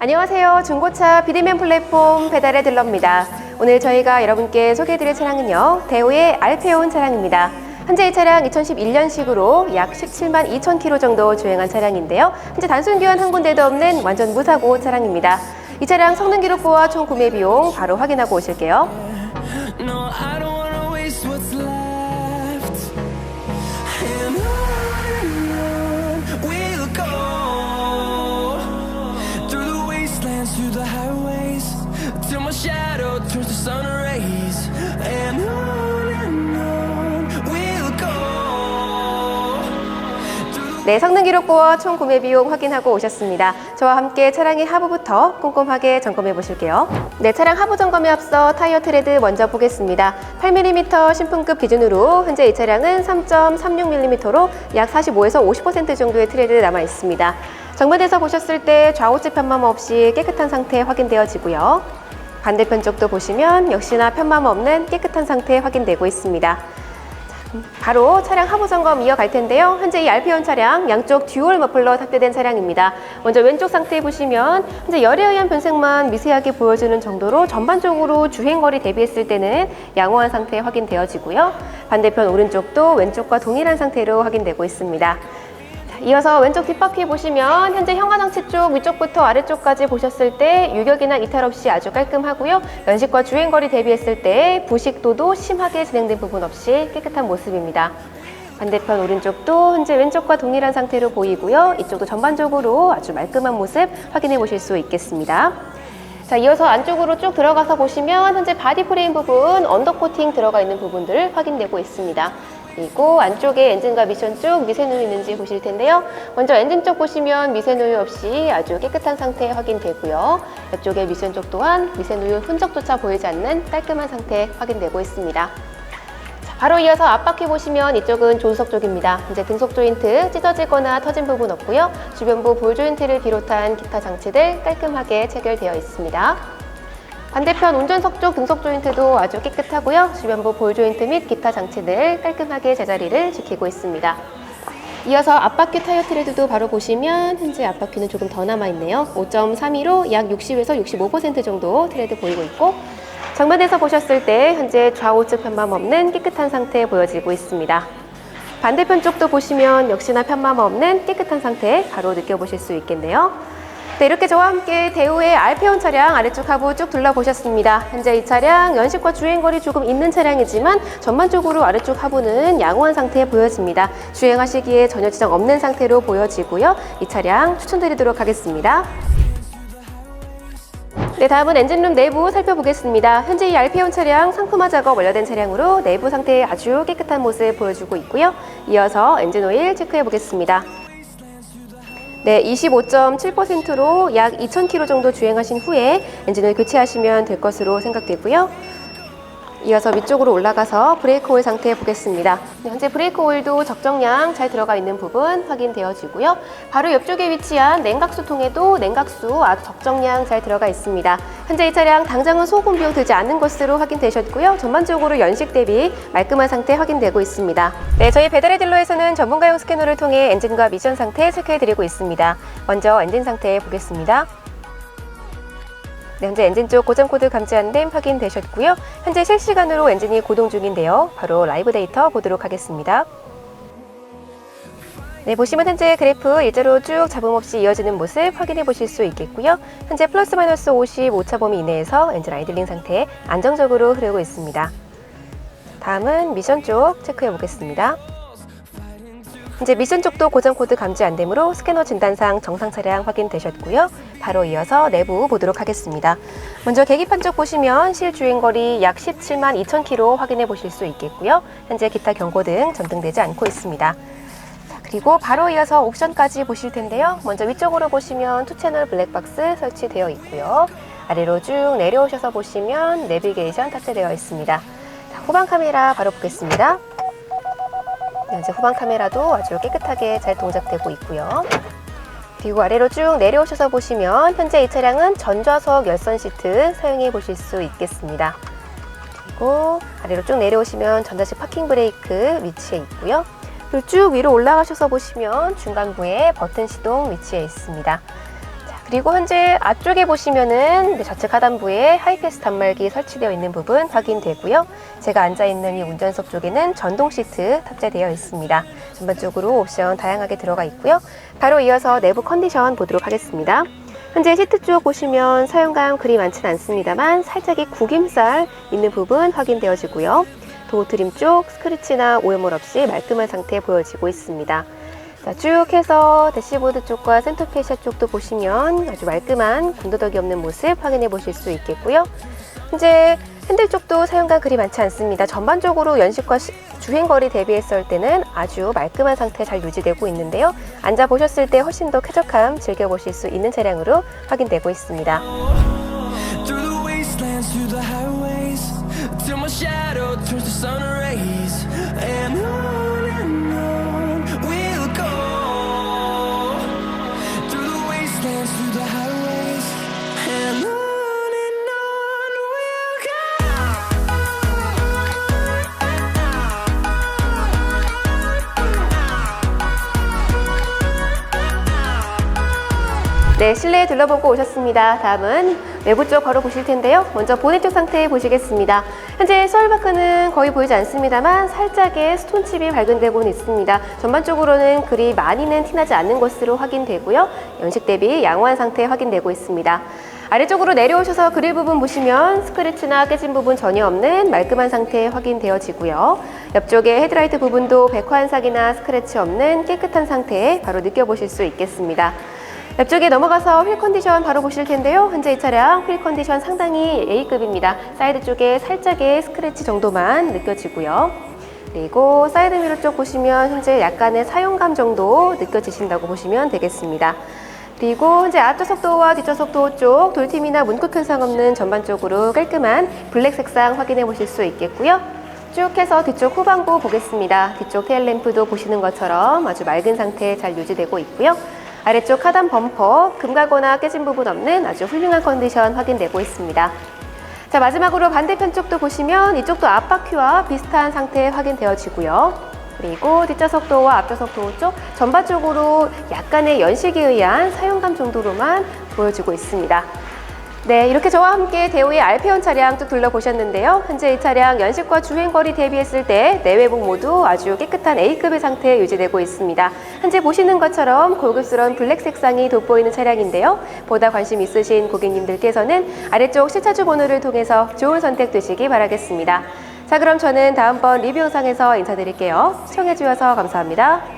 안녕하세요. 중고차 비리맨 플랫폼 배달의 딜러입니다. 오늘 저희가 여러분께 소개해드릴 차량은요. 대우의 알페온 차량입니다. 현재 이 차량 2011년식으로 약 17만 2천 킬로 정도 주행한 차량인데요. 현재 단순 교환 한 군데도 없는 완전 무사고 차량입니다. 이 차량 성능 기록부와 총 구매 비용 바로 확인하고 오실게요. Turns to sun rays. And on through the 네, 성능 기록부와 총 구매 비용 확인하고 오셨습니다. 저와 함께 차량의 하부부터 꼼꼼하게 점검해 보실게요. 네, 차량 하부 점검에 앞서 타이어 트레드 먼저 보겠습니다. 8mm 신품급 기준으로 현재 이 차량은 3.36mm로 약 45에서 50% 정도의 트레드 남아 있습니다. 정면에서 보셨을 때 좌우측 편맘 없이 깨끗한 상태 확인되어지고요. 반대편 쪽도 보시면 역시나 편맘 없는 깨끗한 상태 확인되고 있습니다. 바로 차량 하부 점검 이어갈 텐데요. 현재 이 알피온 차량 양쪽 듀얼 머플러 탑재된 차량입니다. 먼저 왼쪽 상태 보시면 현재 열에 의한 변색만 미세하게 보여주는 정도로 전반적으로 주행거리 대비했을 때는 양호한 상태 확인되어지고요. 반대편 오른쪽도 왼쪽과 동일한 상태로 확인되고 있습니다. 자, 이어서 왼쪽 뒷바퀴 보시면 현재 형아장치 쪽 위쪽부터 아래쪽까지 보셨을 때 유격이나 이탈 없이 아주 깔끔하고요. 연식과 주행거리 대비했을 때 부식도도 심하게 진행된 부분 없이 깨끗한 모습입니다. 반대편 오른쪽도 현재 왼쪽과 동일한 상태로 보이고요. 이쪽도 전반적으로 아주 말끔한 모습 확인해 보실 수 있겠습니다. 자, 이어서 안쪽으로 쭉 들어가서 보시면 현재 바디 프레임 부분 언더 코팅 들어가 있는 부분들 확인되고 있습니다. 그리고 안쪽에 엔진과 미션 쪽 미세누유 있는지 보실 텐데요. 먼저 엔진 쪽 보시면 미세누유 없이 아주 깨끗한 상태 확인되고요. 이쪽에 미션 쪽 또한 미세누유 흔적조차 보이지 않는 깔끔한 상태 확인되고 있습니다. 자, 바로 이어서 앞바퀴 보시면 이쪽은 조수석 쪽입니다. 이제 등속 조인트 찢어지거나 터진 부분 없고요. 주변부 볼 조인트를 비롯한 기타 장치들 깔끔하게 체결되어 있습니다. 반대편 운전석 쪽 등속 조인트도 아주 깨끗하고요. 주변부 볼 조인트 및 기타 장치들 깔끔하게 제자리를 지키고 있습니다. 이어서 앞바퀴 타이어 트레드도 바로 보시면 현재 앞바퀴는 조금 더 남아있네요. 5.32로 약 60에서 65% 정도 트레드 보이고 있고 정면에서 보셨을 때 현재 좌우측 편맘 없는 깨끗한 상태 보여지고 있습니다. 반대편 쪽도 보시면 역시나 편맘 없는 깨끗한 상태 바로 느껴보실 수 있겠네요. 네, 이렇게 저와 함께 대우의 알페온 차량 아래쪽 하부 쭉 둘러보셨습니다. 현재 이 차량 연식과 주행거리 조금 있는 차량이지만 전반적으로 아래쪽 하부는 양호한 상태에 보여집니다. 주행하시기에 전혀 지장 없는 상태로 보여지고요. 이 차량 추천드리도록 하겠습니다. 네, 다음은 엔진룸 내부 살펴보겠습니다. 현재 이 알페온 차량 상품화 작업 완료된 차량으로 내부 상태 아주 깨끗한 모습 보여주고 있고요. 이어서 엔진 오일 체크해 보겠습니다. 네, 25.7%로 약 2,000km 정도 주행하신 후에 엔진을 교체하시면 될 것으로 생각되고요. 이어서 위쪽으로 올라가서 브레이크 오일 상태 보겠습니다. 네, 현재 브레이크 오일도 적정량 잘 들어가 있는 부분 확인되어지고요. 바로 옆쪽에 위치한 냉각수 통에도 냉각수 아주 적정량 잘 들어가 있습니다. 현재 이 차량 당장은 소금 비용 들지 않는 것으로 확인되셨고요. 전반적으로 연식 대비 말끔한 상태 확인되고 있습니다. 네, 저희 배달의 딜러에서는 전문가용 스캐너를 통해 엔진과 미션 상태 체크해드리고 있습니다. 먼저 엔진 상태 보겠습니다. 네, 현재 엔진 쪽 고장 코드 감지 됨 확인되셨고요. 현재 실시간으로 엔진이 고동 중인데요. 바로 라이브 데이터 보도록 하겠습니다. 네, 보시면 현재 그래프 일자로 쭉 잡음 없이 이어지는 모습 확인해 보실 수 있겠고요. 현재 플러스 마이너스 50 오차 범위 이내에서 엔진 아이들링 상태 안정적으로 흐르고 있습니다. 다음은 미션 쪽 체크해 보겠습니다. 이제 미션 쪽도 고장 코드 감지 안 되므로 스캐너 진단상 정상 차량 확인되셨고요. 바로 이어서 내부 보도록 하겠습니다. 먼저 계기판 쪽 보시면 실 주행거리 약 17만 2천 킬로 확인해 보실 수 있겠고요. 현재 기타 경고등 전등되지 않고 있습니다. 자, 그리고 바로 이어서 옵션까지 보실 텐데요. 먼저 위쪽으로 보시면 투 채널 블랙박스 설치되어 있고요. 아래로 쭉 내려오셔서 보시면 내비게이션 탑재되어 있습니다. 자, 후방 카메라 바로 보겠습니다. 네, 현재 후방 카메라도 아주 깨끗하게 잘 동작되고 있고요. 그리고 아래로 쭉 내려오셔서 보시면 현재 이 차량은 전좌석 열선 시트 사용해 보실 수 있겠습니다. 그리고 아래로 쭉 내려오시면 전자식 파킹 브레이크 위치해 있고요. 그리고 쭉 위로 올라가셔서 보시면 중간부에 버튼 시동 위치해 있습니다. 자, 그리고 현재 앞쪽에 보시면은 네, 좌측 하단부에 하이패스 단말기 설치되어 있는 부분 확인되고요. 제가 앉아 있는 이 운전석 쪽에는 전동 시트 탑재되어 있습니다. 전반적으로 옵션 다양하게 들어가 있고요. 바로 이어서 내부 컨디션 보도록 하겠습니다. 현재 시트 쪽 보시면 사용감 그리 많지는 않습니다만 살짝의 구김살 있는 부분 확인되어지고요. 도어 트림 쪽 스크래치나 오염물 없이 말끔한 상태 보여지고 있습니다. 자, 쭉 해서 대시보드 쪽과 센터페시아 쪽도 보시면 아주 말끔한 군더더기 없는 모습 확인해 보실 수 있겠고요. 현재 핸들 쪽도 사용감 그리 많지 않습니다. 전반적으로 연식과 시- 주행거리 대비했을 때는 아주 말끔한 상태 잘 유지되고 있는데요. 앉아 보셨을 때 훨씬 더 쾌적함 즐겨보실 수 있는 차량으로 확인되고 있습니다. 네, 실내 둘러보고 오셨습니다. 다음은 외부 쪽 걸어 보실 텐데요. 먼저 보넷 쪽 상태 보시겠습니다. 현재 서울바크는 거의 보이지 않습니다만 살짝의 스톤칩이 발견되고는 있습니다. 전반적으로는 그리 많이는 티나지 않는 것으로 확인되고요. 연식 대비 양호한 상태 확인되고 있습니다. 아래쪽으로 내려오셔서 그릴 부분 보시면 스크래치나 깨진 부분 전혀 없는 말끔한 상태 확인되어지고요. 옆쪽에 헤드라이트 부분도 백화 한삭이나 스크래치 없는 깨끗한 상태 바로 느껴보실 수 있겠습니다. 옆쪽에 넘어가서 휠 컨디션 바로 보실 텐데요. 현재 이 차량 휠 컨디션 상당히 A급입니다. 사이드 쪽에 살짝의 스크래치 정도만 느껴지고요. 그리고 사이드 미러 쪽 보시면 현재 약간의 사용감 정도 느껴지신다고 보시면 되겠습니다. 그리고 현재 앞좌석 도어와 뒷좌석 도어 쪽 돌팀이나 문콕 현상 없는 전반적으로 깔끔한 블랙 색상 확인해 보실 수 있겠고요. 쭉 해서 뒤쪽 후방부 보겠습니다. 뒤쪽 테일램프도 보시는 것처럼 아주 맑은 상태 잘 유지되고 있고요. 아래쪽 하단 범퍼, 금가거나 깨진 부분 없는 아주 훌륭한 컨디션 확인되고 있습니다. 자, 마지막으로 반대편 쪽도 보시면 이쪽도 앞바퀴와 비슷한 상태 확인되어지고요. 그리고 뒷좌석 도어와 앞좌석 도어 쪽 전반적으로 약간의 연식에 의한 사용감 정도로만 보여지고 있습니다. 네, 이렇게 저와 함께 대우의 알페온 차량 쭉 둘러보셨는데요. 현재 이 차량 연식과 주행거리 대비했을 때 내외부 모두 아주 깨끗한 A급의 상태에 유지되고 있습니다. 현재 보시는 것처럼 고급스러운 블랙 색상이 돋보이는 차량인데요. 보다 관심 있으신 고객님들께서는 아래쪽 실차주 번호를 통해서 좋은 선택 되시기 바라겠습니다. 자, 그럼 저는 다음번 리뷰 영상에서 인사드릴게요. 시청해주셔서 감사합니다.